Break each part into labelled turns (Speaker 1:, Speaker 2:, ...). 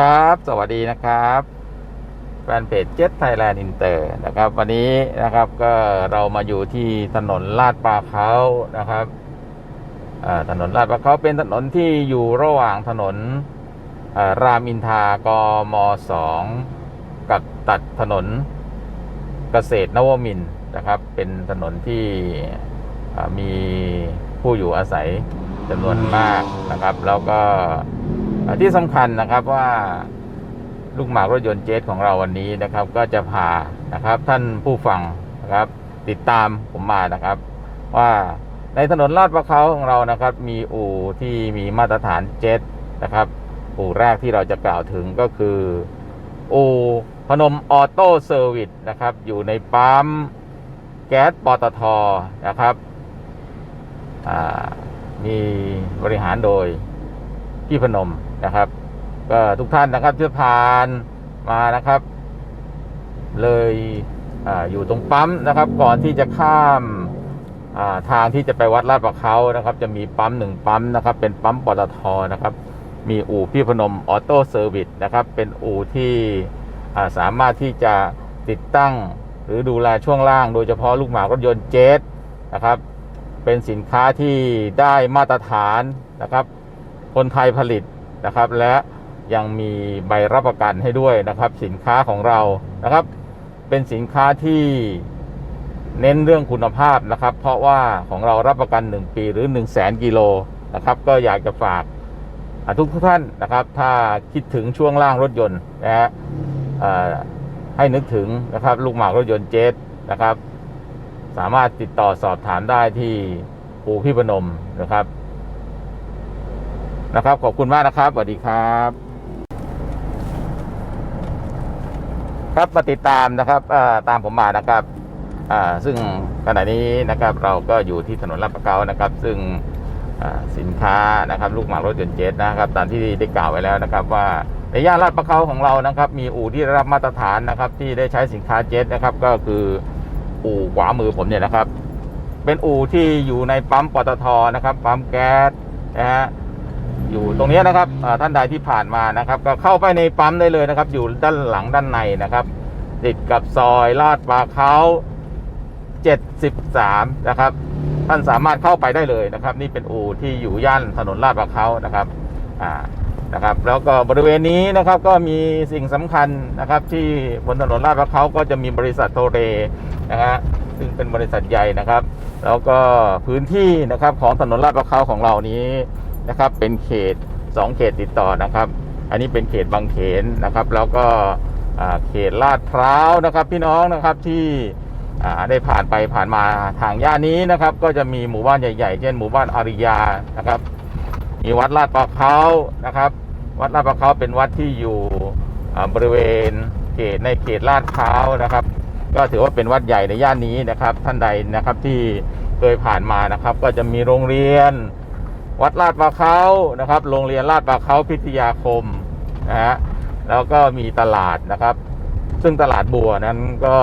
Speaker 1: ครับ สวัสดีนะครับแฟนเพจเจ็ตไทยแลนด์อินเตอร์นะครับ วันนี้นะครับก็เรามาอยู่ที่ถนนลาดปลาเขานะครับถนนลาดปลาเขาเป็นถนนที่อยู่ระหว่างถนนรามอินทากมสองกับตัดถนนเกษตรนวมินนะครับ เป็นถนนที่มีผู้อยู่อาศัยจำนวนมากนะครับ แล้วก็ ที่สำคัญนะครับว่าลูกหมากรถยนต์เจสของเราวันนี้นะครับ ก็จะพานะครับ ท่านผู้ฟังนะครับ ติดตามผมมานะครับ ว่าในถนนลาดประเขาของเรานะครับ มีอู่ที่มีมาตรฐานเจ็ตนะครับ อู่แรกที่เราจะกล่าวถึงก็คือ อู่พนมออโต้เซอร์วิสนะครับ อยู่ในปั๊มแก๊สปตทนะครับมีบริหารโดย พี่พนมนะครับ ก็ทุกท่านนะครับที่ผ่านมานะครับ เลยออยู่ตรงปั๊มนะครับ ก่อนที่จะข้ามาทางที่จะไปวัดลาดประเขานะครับ จะมีปั๊มหนึ่งปั๊มนะครับ เป็นปั๊มปตทนะครับ มีอู่พี่พนมออโต้เซอร์วิสนะครับ เป็นอู่ที่าสามารถที่จะติดตั้งหรือดูแลช่วงล่าง โดยเฉพาะลูกหมากรถยนต์เจ็ตนะครับ เป็นสินค้าที่ได้มาตรฐานนะครับ คนไทยผลิตนะครับ และยังมีใบรับประกันให้ด้วยนะครับ สินค้าของเรานะครับ เป็นสินค้าที่เน้นเรื่องคุณภาพนะครับ เพราะว่าของเรารับประกัน 1 ปีหรือ 1 0 0 0 0แสนกิโลนะครับ ก็อยากจะฝากทุกทุกท่านนะครับ ถ้าคิดถึงช่วงล่างรถยนต์นะฮะให้นึกถึงนะครับ ลูกหมากรถยนต์เจสนะครับ สามารถติดต่อสอบถามได้ที่ปูพี่พนมนะครับ นะครับ ขอบคุณมากนะครับสวัสดีครับ ครับมาติดตามนะครับตามผมมานะครับซึ่งขณะนี้นะครับเราก็อยู่ที่ถนนลาดประเขานะครับ ซึ่งสินค้านะครับลูกหมากรถยนต์เจ็ตนะครับ ตามที่ได้กล่าวไว้แล้วนะครับ ว่าในย่านลาดประเขาของเรานะครับ มีอู่ที่ได้รับมาตรฐานนะครับ ที่ได้ใช้สินค้าเจ็ตนะครับ ก็คืออู่ขวามือผมเนี่ยนะครับ เป็นอู่ที่อยู่ในปั๊มปตทนะครับปั๊มแก๊สนะฮะ อยู่ตรงนี้นะครับท่านใดที่ผ่านมานะครับ ก็เข้าไปในปั๊มได้เลยนะครับ อยู่ด้านหลังด้านในนะครับ ติดกับซอยลาดปลาเขา73 นะครับ ท่านสามารถเข้าไปได้เลยนะครับ นี่เป็นอู่ที่อยู่ย่านถนนลาดปลาเขานะครับอ่านะครับ แล้วก็บริเวณนี้นะครับก็มีสิ่งสำคัญนะครับ ที่บนถนนลาดปลาเขาก็จะมีบริษัทโทเรนะฮะซึ่งเป็นบริษัทใหญ่นะครับ แล้วก็พื้นที่นะครับของถนนลาดปลาเขาของเรานี้ นะครับ เป็นเขต 2 เขตติดต่อนะครับ อันนี้เป็นเขตบางเขนนะครับ แล้วก็เขตลาดพร้าวนะครับ พี่น้องนะครับที่ได้ผ่านไปผ่านมาทางย่านนี้นะครับ ก็จะมีหมู่บ้านใหญ่ๆ เช่นหมู่บ้านอาริยานะครับ มีวัดลาดปลาเขานะครับ วัดลาดปลาเขาเป็นวัดที่อยู่บริเวณเขตในเขตลาดพร้าวนะครับ ก็ถือว่าเป็นวัดใหญ่ในย่านนี้นะครับ ท่านใดนะครับที่เคยผ่านมานะครับ ก็จะมีโรงเรียน วัดลาดปลาเขานะครับ โรงเรียนลาดปลาเขาพิทยาคมนะฮะแล้วก็มีตลาดนะครับ ซึ่งตลาดบัวนั้นก็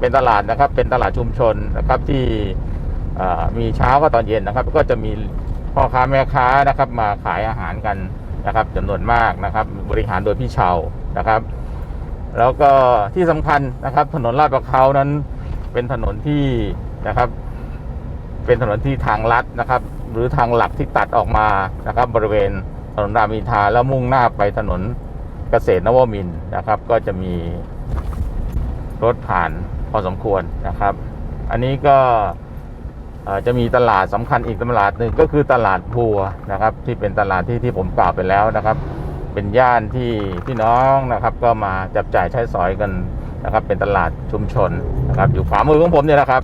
Speaker 1: เป็นตลาดนะครับ เป็นตลาดชุมชนนะครับที่มีเช้าก็ตอนเย็นนะครับ ก็จะมีพ่อค้าแม่ค้านะครับ มาขายอาหารกันนะครับจำนวนมากนะครับ บริหารโดยพี่เชานะครับ แล้วก็ที่สำคัญนะครับ ถนนลาดปลาเขานั้นเป็นถนนที่นะครับ เป็นถนนที่ทางลัดนะครับ หรือทางหลักที่ตัดออกมานะครับบริเวณถนนรามอินทราแล้วมุ่งหน้าไปถนนเกษตรนวมินนะครับ ก็จะมีรถผ่านพอสมควรนะครับ อันนี้ก็จะมีตลาดสำคัญอีกตลาดหนึ่งก็คือตลาดพัวนะครับ ที่เป็นตลาดที่ที่ผมกล่าวไปแล้วนะครับ เป็นย่านที่พี่น้องนะครับ ก็มาจับจ่ายใช้สอยกันนะครับ เป็นตลาดชุมชนนะครับ อยู่ขวามือของผมเนี่ยนะครับ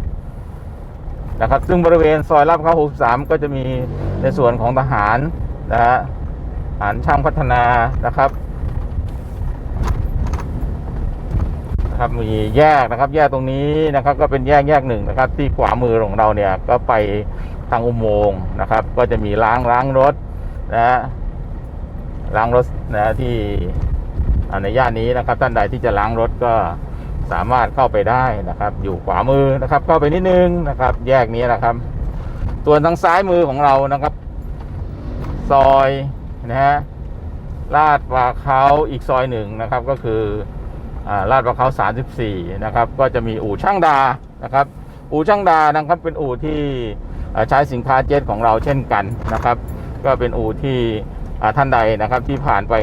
Speaker 1: นะครับ ซึ่งบริเวณซอยลาดพร้าว63 ก็จะมีในส่วนของทหารนะฮะทหารช่างพัฒนานะครับนะครับมีแยกนะครับ แยกตรงนี้นะครับ ก็เป็นแยกแยกหนึ่งนะครับ ที่ขวามือของเราเนี่ยก็ไปทางอุโมงค์นะครับ ก็จะมีล้างล้างรถนะฮะล้างรถนะที่อ่าในย่านนี้นะครับ ท่านใดที่จะล้างรถก็ สามารถเข้าไปได้นะครับ อยู่ขวามือนะครับ เข้าไปนิดนึงนะครับ แยกนี้นะครับ ส่วนทางซ้ายมือของเรานะครับ ซอยนะฮะลาดปลาเขาอีกซอยหนึ่งนะครับ ก็คืออาลาดปลาเขา34 นะครับ ก็จะมีอู่ช่างดานะครับ อู่ช่างดานะครับเป็นอู่ที่ใช้สินค้าเจ็ตของเราเช่นกันนะครับ ก็เป็นอู่ที่ท่านใดนะครับที่ผ่านไป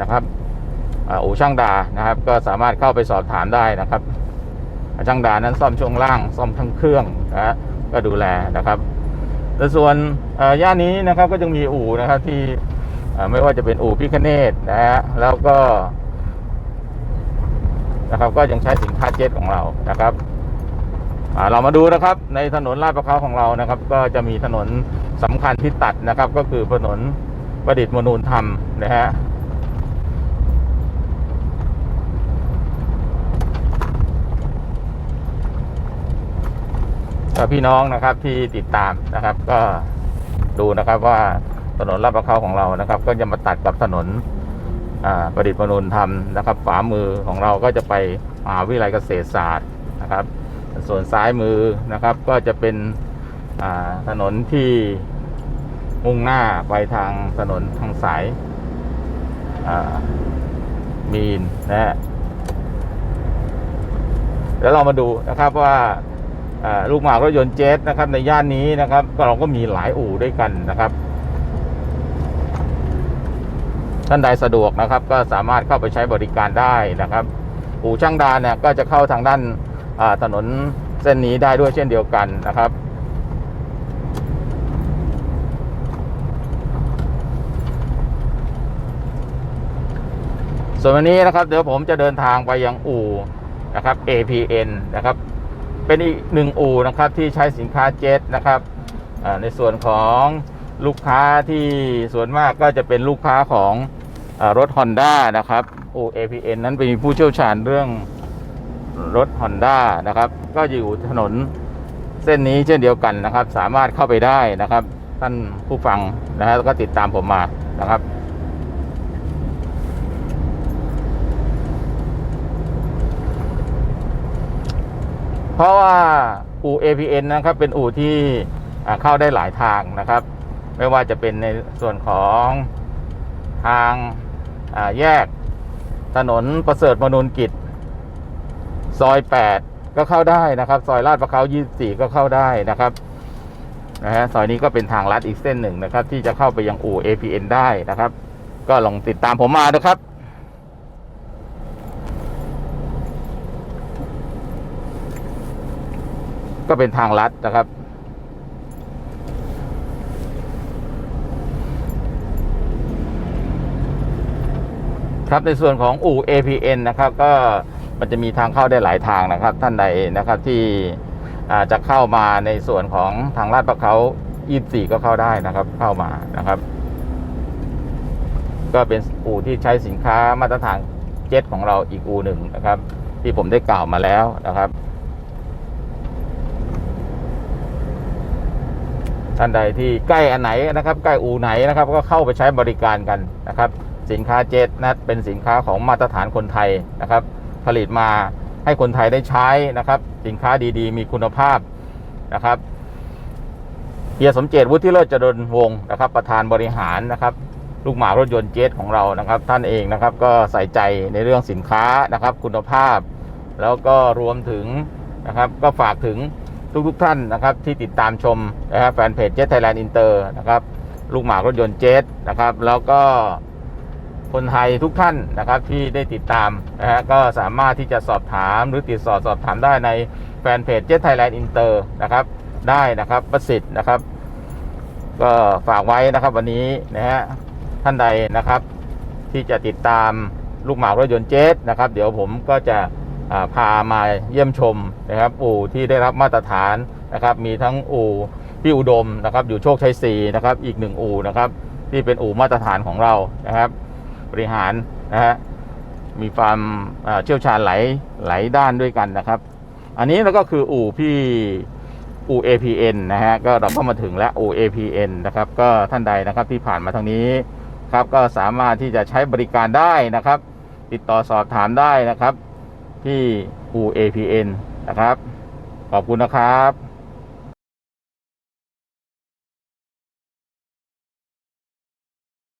Speaker 1: นะครับ อู่ช่างดานะครับ ก็สามารถเข้าไปสอบถามได้นะครับ ช่างดานั้นซ่อมช่วงล่างซ่อมทั้งเครื่องนะฮะก็ดูแลนะครับแต่ส่วนย่านนี้นะครับก็ยังมีอู่นะครับที่ไม่ว่าจะเป็นอู่พิคเนตนะฮะแล้วก็นะครับก็ยังใช้สินค้าเจ็ตของเรานะครับเรามาดูนะครับในถนนลาดประเขาของเรานะครับ ก็จะมีถนนสำคัญที่ตัดนะครับ ก็คือถนนประดิษฐ์มนูลธรรมนะฮะ พี่น้องนะครับที่ติดตามนะครับ ก็ดูนะครับว่าถนนลาดประเขาของเรานะครับ ก็จะมาตัดกับถนนประดิษฐ์มนุนธรรมนะครับฝามือของเราก็จะไปมหาวิทยาลัยเกษตรศาสตร์นะครับ ส่วนซ้ายมือนะครับก็จะเป็นถนนที่มุ่งหน้าไปทางถนนทางสายามีนนะฮะแล้วเรามาดูนะครับว่า ลูกหมากรถยนต์เจ็ตนะครับในย่านนี้นะครับก็เราก็มีหลายอู่ด้วยกันนะครับ ท่านใดสะดวกนะครับ ก็สามารถเข้าไปใช้บริการได้นะครับ อู่ช่างดาเนี่ยก็จะเข้าทางด้านถนนเส้นนี้ได้ด้วยเช่นเดียวกันนะครับส่วนวันนี้นะครับเดี๋ยวผมจะเดินทางไปยังอู่นะครับ APN นะครับ เป็นอีกหนึ่งอู่นะครับที่ใช้สินค้าเจ็ตนะครับในส่วนของลูกค้าที่ส่วนมากก็จะเป็นลูกค้าของอรถ Honda นะครับอู่ APN นั้นเป็นผู้เชี่ยวชาญเรื่องรถ Honda นะครับ ก็อยู่ถนนเส้นนี้เช่นเดียวกันนะครับ สามารถเข้าไปได้นะครับ ท่านผู้ฟังนะฮะก็ติดตามผมมานะครับ เพราะว่าอู่ APN นะครับเป็นอู่ที่เข้าได้หลายทางนะครับ ไม่ว่าจะเป็นในส่วนของทางาแยกถนนประเสริฐมนุนกิจ ซอย 8 ก็เข้าได้นะครับ ซอยลาดประเขา24 ก็เข้าได้นะครับนะฮะซอยนี้ก็เป็นทางลัดอีกเส้นหนึ่งนะครับ ที่จะเข้าไปยังอู่ APN ได้นะครับ ก็ลองติดตามผมมานะครับ ก็เป็นทางลัดนะครับ ครับในส่วนของอู่ APN นะครับ ก็มันจะมีทางเข้าได้หลายทางนะครับ ท่านใดนะครับที่จะเข้ามาในส่วนของทางลาดประเขา24 ก็เข้าได้นะครับ เข้ามานะครับ ก็เป็นอู่ที่ใช้สินค้ามาตรฐานเจ็ตของเราอีกอู่หนึ่งนะครับ ที่ผมได้กล่าวมาแล้วนะครับ ท่านใดที่ใกล้อันไหนนะครับ ใกล้อู่ไหนนะครับ ก็เข้าไปใช้บริการกันนะครับ สินค้าเจ็ตนะเป็นสินค้าของมาตรฐานคนไทยนะครับ ผลิตมาให้คนไทยได้ใช้นะครับ สินค้าดีๆ มีคุณภาพนะครับเฮียสมเจตวุฒิเลิศจรนวงนะครับ ประธานบริหารนะครับลูกหมารถยนต์เจ็ตของเรานะครับ ท่านเองนะครับก็ใส่ใจในเรื่องสินค้านะครับ คุณภาพ แล้วก็รวมถึงนะครับ ก็ฝากถึง ทุกๆทท่านนะครับที่ติดตามชมนะครับแฟนเพจเจ็ตไทยแลนด์อินเตอร์นะครับลูกหมากรถยนต์เจ็ตนะครับแล้วก็คนไทยทุกท่านนะครับที่ได้ติดตามนะฮะก็สามารถที่จะสอบถามหรือติดต่อสอบถามได้ในแฟนเพจเจ็ตไทยแลนด์อินเตอร์นะครับได้นะครับประสิทธิ์นะครับ ก็ฝากไว้นะครับวันนี้นะฮะท่านใดนะครับ ที่จะติดตามลูกหมากรถยนต์เจ็ตนะครับ เดี๋ยวผมก็จะ พามาเยี่ยมชมนะครับอู่ที่ได้รับมาตรฐานนะครับมีทั้งอู่พี่อุดมนะครับอยู่โชคชัย4นะครับอีกหนึ่งอู่นะครับที่เป็นอู่มาตรฐานของเรานะครับ บริหารนะฮะมีความเชี่ยวชาญหลายหลายด้านด้วยกันนะครับ อันนี้แล้วก็คืออู่พี่อู่ APN นะฮะก็เราก็มาถึงแล้วอู่ APN นะครับก็ท่านใดนะครับที่ผ่านมาทางนี้ครับก็สามารถที่จะใช้บริการได้นะครับ ติดต่อสอบถามได้นะครับ ที่ UAPN นะครับ ขอบคุณนะครับ